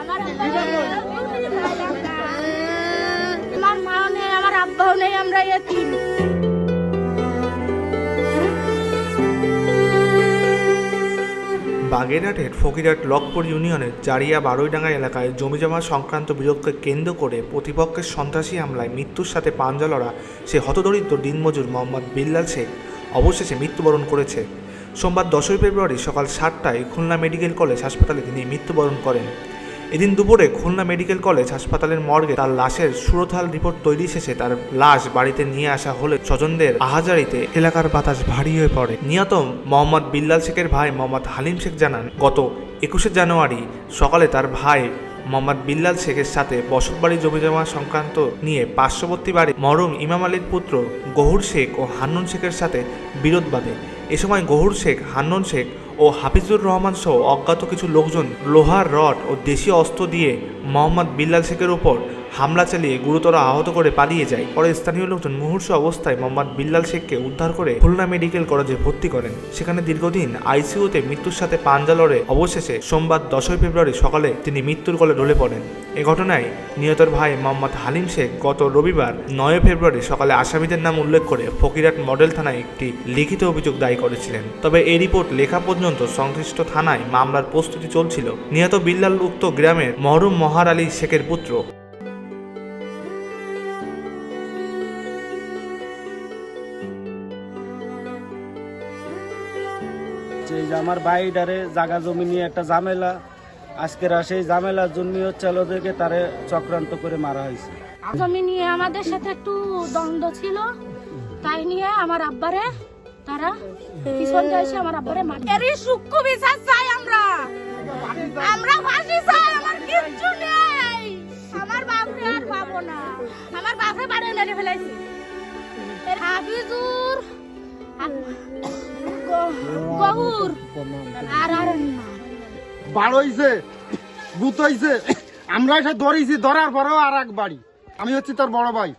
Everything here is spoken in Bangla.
আমার নেই আমার আব্বাও নেই আমরা বাগেরহাটের ফকিরহাট লকপুর ইউনিয়নের জারিয়া বারুইডাঙ্গা এলাকায় জমিজমা সংক্রান্ত বিরোধকে কেন্দ্র করে প্রতিপক্ষের সন্ত্রাসী হামলায় মৃত্যুর সাথে পাঞ্জা লড়া সে হতদরিদ্র দিনমজুর মোহাম্মদ বিল্লাল শেখ। অবশেষে মৃত্যুবরণ করেছে। সোমবার দশই ফেব্রুয়ারি সকাল সাতটায় খুলনা মেডিকেল কলেজ হাসপাতালে তিনি মৃত্যুবরণ করেন। এদিন দুপুরে খুলনা মেডিকেল কলেজ হাসপাতালের মর্গে তার লাশের সুরথাল রিপোর্ট তৈরি শেষে তার লাশ বাড়িতে নিয়ে আসা হলে স্বজনদের আহাজারিতে এলাকার বাতাস ভারী হয়ে পড়ে। নিহত মোহাম্মদ বিল্লাল শেখের ভাই মোহাম্মদ হালিম শেখ জানান, গত একুশে জানুয়ারি সকালে তার ভাই মোহাম্মদ বিল্লাল শেখের সাথে বসতবাড়ি জমিজমা সংক্রান্ত নিয়ে পার্শ্ববর্তী বাড়ি মরম ইমাম আলীর পুত্র গহুর শেখ ও হান্নুন শেখের সাথে বিরোধ বাঁধে। এ সময় গহুর শেখ, হান্নন শেখ ও হাফিজুর রহমান সহ অজ্ঞাত কিছু লোকজন লোহার রড ও দেশীয় অস্ত্র দিয়ে মোহাম্মদ বিল্লাল শেখের ওপর হামলা চালিয়ে গুরুতর আহত করে পালিয়ে যায়। পরে স্থানীয় লোকজন মুহূর্ষ অবস্থায় মোহাম্মদ বিল্লাল শেখকে উদ্ধার করে খুলনা মেডিকেল কলেজে ভর্তি করেন। সেখানে দীর্ঘদিন আইসিইউতে মৃত্যুর সাথে পাঞ্জা লড়ে। অবশেষে সোমবার দশই ফেব্রুয়ারি সকালে তিনি মৃত্যুর কোলে ঢলে পড়েন। এ ঘটনায় নিহতর ভাই মোহাম্মদ হালিম শেখ গত রবিবার নয় ফেব্রুয়ারি সকালে আসামিদের নাম উল্লেখ করে ফকিরহাট মডেল থানায় একটি লিখিত অভিযোগ দায়ী করেছিলেন। তবে এই রিপোর্ট লেখা পর্যন্ত সংশ্লিষ্ট থানায় মামলার প্রস্তুতি চলছিল। নিহত বিল্লাল উক্ত গ্রামের মহরুম মহার আলী শেখের পুত্র। যে এই যে আমার বাইডারে জাগা জমি নিয়ে একটা ঝামেলা আজকের সেই ঝামেলার জন্য হচ্ছে ওদেরকে তারে চক্রান্ত করে মারা হয়েছে। জমি নিয়ে আমাদের সাথে একটু দ্বন্দ্ব ছিল, তাই নিয়ে আমার আব্বারে তারা পিছন এসে আমার আব্বারে মার সূক্ষ্ম বিচার চাই আমরা। আমরা ফাঁসি চাই, আমার কিচ্ছু নেই। আমার বাপরে আর পাবো না। আমার বাপরে বাড়ি মেরে ফেলাইছি হাফিজুর বাড় হইছে, ভূত হইছে। আমরা এসে ধরেছি, ধরার পরেও আর এক বাড়ি। আমি হচ্ছি তোর বড় ভাই।